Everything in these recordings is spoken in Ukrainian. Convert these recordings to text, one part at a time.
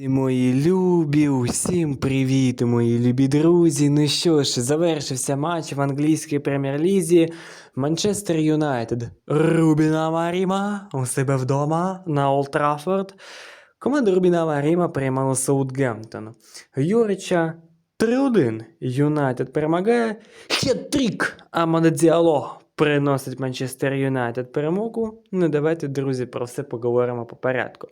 Мої любі, усім привіт, мої любі друзі. Ну що ж, завершився матч в англійській прем'єр-лізі. Манчестер Юнайтед. Рубіна Маріма у себе вдома на Олд. Команда Рубіна Маріма приймала Саутгемптон. Юрича 3-1. Юнайтед перемагає. Хет-трік! Амаде Діало приносить Манчестер Юнайтед перемогу. Ну давайте, друзі, про все поговоримо по порядку.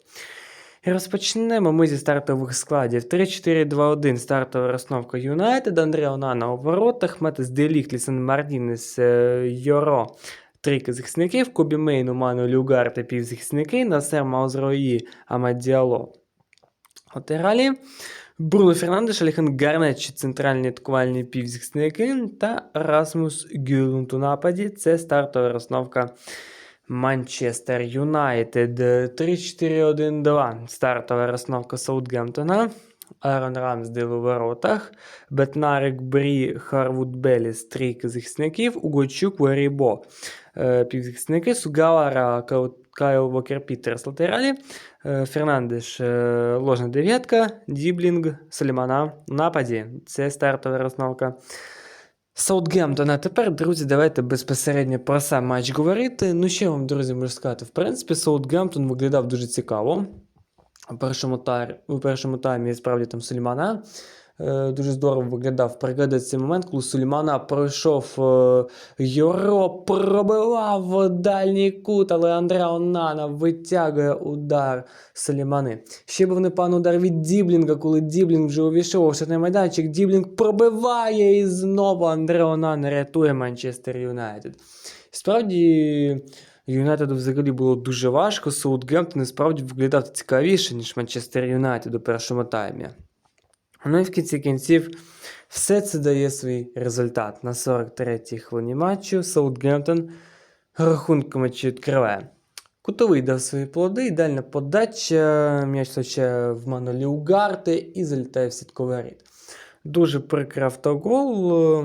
Розпочнемо ми зі стартових складів. 3-4-2-1 стартова розновка Юнайтед, Андре Онана у воротах, Метес Деліхт, Лісан Мардінес, е, Йоро, трійка захисників, Кобі Мейн, Ману Люгар та півзахисники, Насер Маузрої, Амадіало. Латералі. Бруно Фернандеш, Аліхан Гарнет, центральні атакувальні півзахисники та Расмус Гюлунт у нападі. Це стартова розновка Манчестер Юнайтед 3-4-1-2. Стартова розновка Саутгемптона. Арон Рамсдейл у воротах. Бетнарик Брі, Харвуд Беліс, трійки захисників. Угочук, Варібо. Е, Півзахисники. Сугавара, Кайл Вокер Пітерс латералі. Е, Фернандеш, е, ложна дев'ятка. Діблінг, Салімана в нападі. Це стартова розновка. Саутгемптона. Тепер, друзі, давайте безпосередньо про сам матч говорити. Ну, що вам, друзі, можу сказати? В принципі, Саутгемптон виглядав дуже цікаво. У першому, тар... у першому таймі справді там Сулеймана е, дуже здорово виглядав. Пригадується цей момент, коли Сулеймана пройшов е, Йоро, пробивав дальній кут, але Андреа Онана витягує удар Сулеймани. Ще був непевний удар від Діблінга, коли Діблінг вже увійшов у штатний майданчик. Діблінг пробиває і знову Андреа Онана рятує Манчестер Юнайтед. Справді. Юнайтеду взагалі було дуже важко. Саутгемптон насправді виглядав цікавіше, ніж Манчестер Юнайтед у першому таймі. Ну і в кінці кінців все це дає свій результат. На 43-й хвилині матчу Саутгемптон рахунку матчу відкриває. Кутовий дав свої плоди, ідеальна подача, м'яч точе в Манолі Угарти і залітає в сітковий рід. Дуже прикрий автогол.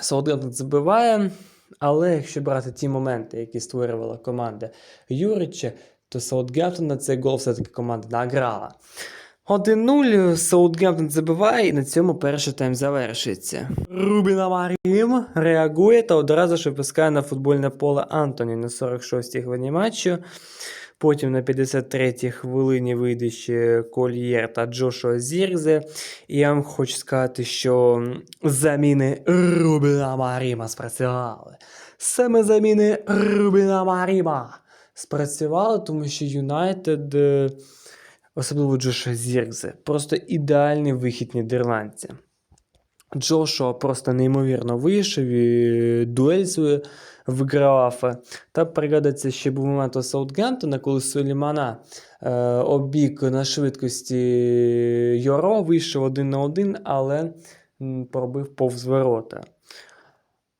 Саутгемптон забиває. Але якщо брати ті моменти, які створювала команда Юрича, то Саутгемптон на цей гол все-таки команда награла. 1-0 Саутгемптон забиває, і на цьому перший тайм завершується. Рубіна Марім реагує та одразу ж випускає на футбольне поле Антоні на 46-й хвилині матчу. Потім на 53-й хвилині вийде ще Кольєр та Джошуа Зірзе. І я вам хочу сказати, що заміни Рубіна Маріма спрацювали. Саме заміни Рубіна Маріма спрацювали, тому що Юнайтед, е, особливо Джошуа Зірзе, просто ідеальний вихід нідерландця. Джошуа просто неймовірно вийшов і дуель свою вигравав. Та пригадаться, ще був момент у Саутгемптона, коли Сулімана е, обік на швидкості Йоро вийшов один на один, але пробив повз ворота.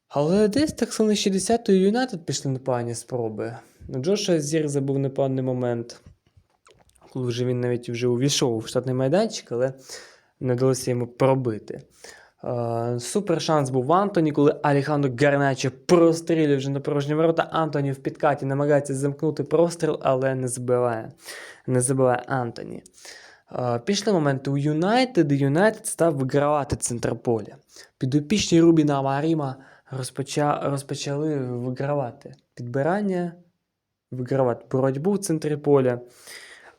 Але десь так само 60-ї Юнайтед пішли непогані спроби. Ну, Джоша Зірза був непоганий момент, коли вже він навіть вже увійшов у штатний майданчик, але не вдалося йому пробити. Супер шанс був в Антоні, коли Алехандро Гарначо прострілює вже на порожні ворота. Антоні в підкаті намагається замкнути простріл, але не забиває. Не забиває Антоні. Пішли моменти у Юнайтед, і Юнайтед став вигравати центр поля. Підопічні Рубіна Маріма розпоча... розпочали вигравати підбирання, вигравати боротьбу в центрі поля.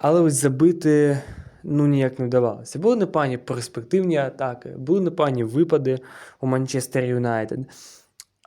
Але ось забити ну, ніяк не вдавалося. Були непогані перспективні атаки, були непогані випади у Манчестер Юнайтед.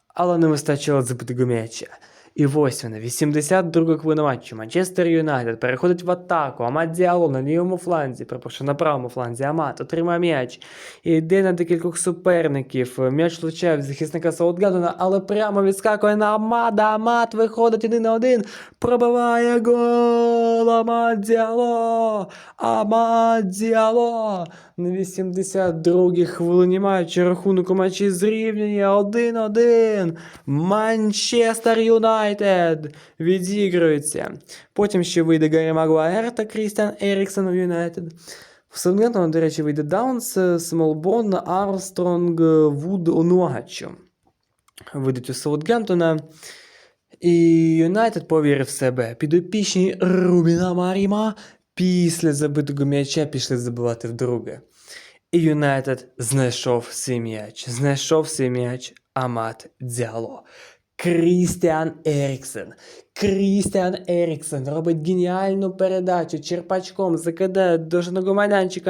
Але не вистачило забити м'яча. І ось вона, 82 хвилина. Манчестер Юнайтед переходить в атаку. Амат на лівому фланзі, перепрошую, на правому фланзі. Амат отримає м'яч. І йде на декількох суперників. М'яч влучає в захисника Саутгемптона, але прямо відскакує на Амада. Амат виходить один на один. Пробиває гол. Амат Діало. Амат Діало. На 82-й хвилині матчу рахунок у матчі зрівнює 1-1. Манчестер Юнайтед відігрується. Потім ще вийде Гаррі Магуайр та Крістіан Еріксон у Юнайтед. В Саутгемптона, до речі, вийде Даунс, Смолбон, Армстронг, Вуд, Онуагачо. Вийдуть у Саутгемптона. І Юнайтед повірив в себе. Підопічні Рубіна Маріма Після забитого м'яча пішли забивати вдруге. І Юнайтед знайшов свій м'яч. Знайшов свій м'яч Амат Діало. Крістіан Еріксен. Крістіан Еріксен робить геніальну передачу черпачком закидає до жодного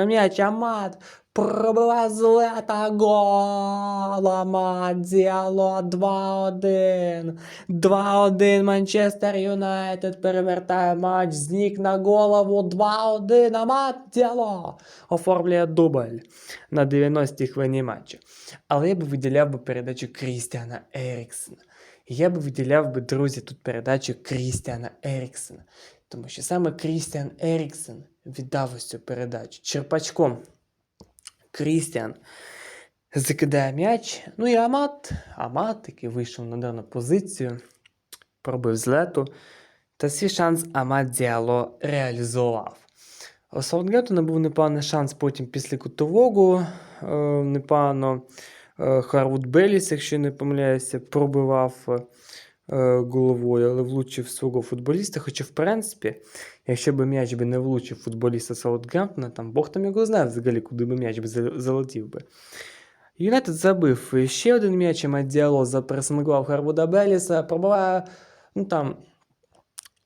м'яч. Амат пробиває з лета гол. Амат Діало 2-1. 2-1 Манчестер Юнайтед перевертає матч з на голову 2-1 Амат Діало оформлює дубль на 90-й хвилині матчу. Але я би виділяв би передачу Крістіана Еріксена. Я би виділяв би, друзі, тут передачу Крістіана Еріксена. Тому що саме Крістіан Еріксен віддав ось цю передачу черпачком. Крістіан закидає м'яч. Ну і Амат, Амат, який вийшов на дану позицію, пробив з лету. Та свій шанс Амат Діало реалізував. У Саутгемптона був непоганий шанс потім після кутового. Е, непогано е, Харвуд Беліс, якщо не помиляюся, пробивав е, головою, але влучив свого футболіста. Хоча, в принципі, якщо б м'яч би не влучив футболіста Саутгемптона, там Бог там його знає взагалі, куди би м'яч би залетів би. Юнайтед забив ще один м'яч, Мадіало запресмиглав Харвуда Беліса, пробиває, ну там.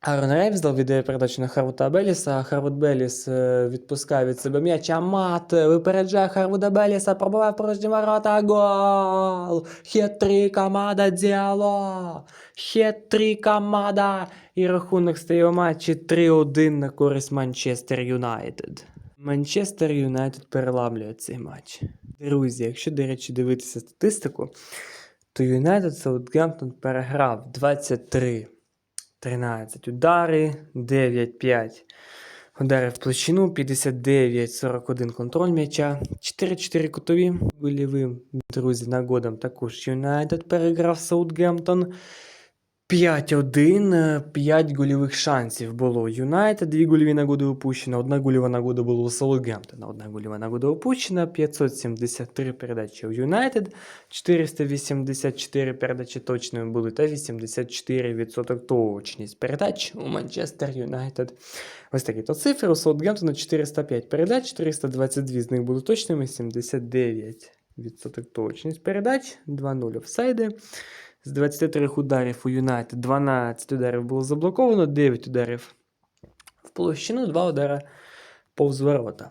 Аарон Реймсдал віддає передачу на Харвуда Беліса, Харвуд Беліс е, відпускає від себе м'яч, Мат випереджає Харвуда Беліса, пробиває порожні ворота, гол! Хет-трик команда Діало! Хет-трик команда! І рахунок стає у матчі 3-1 на користь Манчестер Юнайтед. Манчестер Юнайтед переламлює цей матч. Друзі, якщо, до речі, дивитися статистику, то Юнайтед Саутгемптон переграв 23. 13 удари, 9-5 удари в площину, 59-41 контроль м'яча, 4-4 кутові Вилівим, Друзі, нагодом також Юнайтед переграв Саутгемптон. 5-1, 5 гольових шансів було Юнайтед, 2 гольові нагоди упущено, одна гольова нагода була у Саутгемптона, одна гольова нагода упущена, 573 передачі у Юнайтед, 484 передачі точними були та 84% точність передач у Манчестер Юнайтед. Ось такі то цифри. У Саутгемптона 405 передач, 422 з них були точними, 79% точність передач, 2-0 офсайди. З 23 ударів у Юнайтед 12 ударів було заблоковано, 9 ударів в площину, 2 удари повз ворота.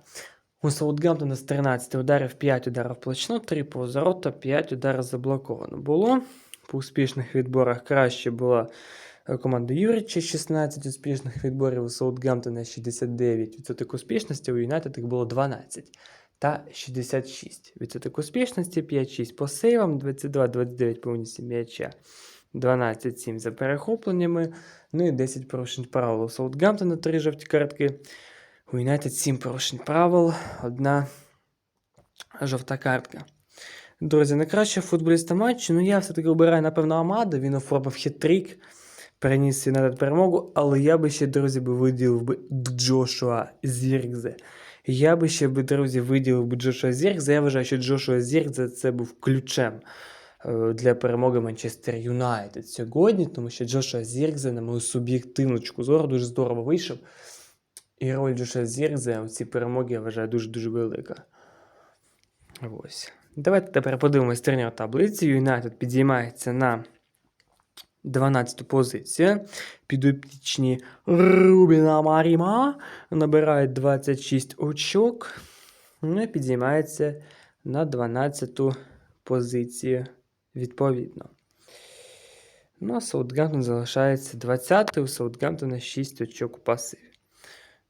У Саутгемптона з 13 ударів 5 ударів в площину, 3 повз ворота, 5 ударів заблоковано було. По успішних відборах краще була е, команда Юрича, 16 успішних відборів у Саутгемптона 69% успішності, у Юнайтед їх було 12 та 66% успішності, 5-6 по сейвам, 22-29 повністю м'яча, 12-7 за перехопленнями, ну і 10 порушень правил. У Саутгемптона 3 жовті картки, у Юнайтед 7 порушень правил, одна жовта картка. Друзі, найкращого футболіста матчу, ну я все-таки обираю, напевно, Амада, він оформив хитрик, переніс Юнайтед перемогу, але я би ще, друзі, би виділив би Джошуа Зіркзе. Я би ще, би, друзі, виділив Джошуа Зіркзе. Я вважаю, що Джошуа Зіркзе це був ключем е, для перемоги Манчестер Юнайтед сьогодні, тому що Джошуа Зіркзе, на мою суб'єктивну зору, дуже здорово вийшов. І роль Джошуа Зіркзе у цій перемогі я вважаю дуже-дуже велика. Ось. Давайте тепер подивимось турнір таблиці. Юнайтед підіймається на 12-ту позицію. Підопічні Рубіна Маріма набирають 26 очок. Ну і підіймається на 12-ту позицію відповідно. Ну, а Саутгемптон залишається 20 у Саутгемптона 6 очок у пасиві.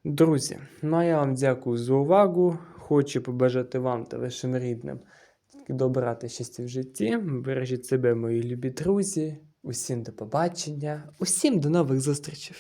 Друзі, ну а я вам дякую за увагу. Хочу побажати вам та вашим рідним тільки добра щастя в житті. Бережіть себе, мої любі друзі. Усім до побачення, усім до нових зустрічей.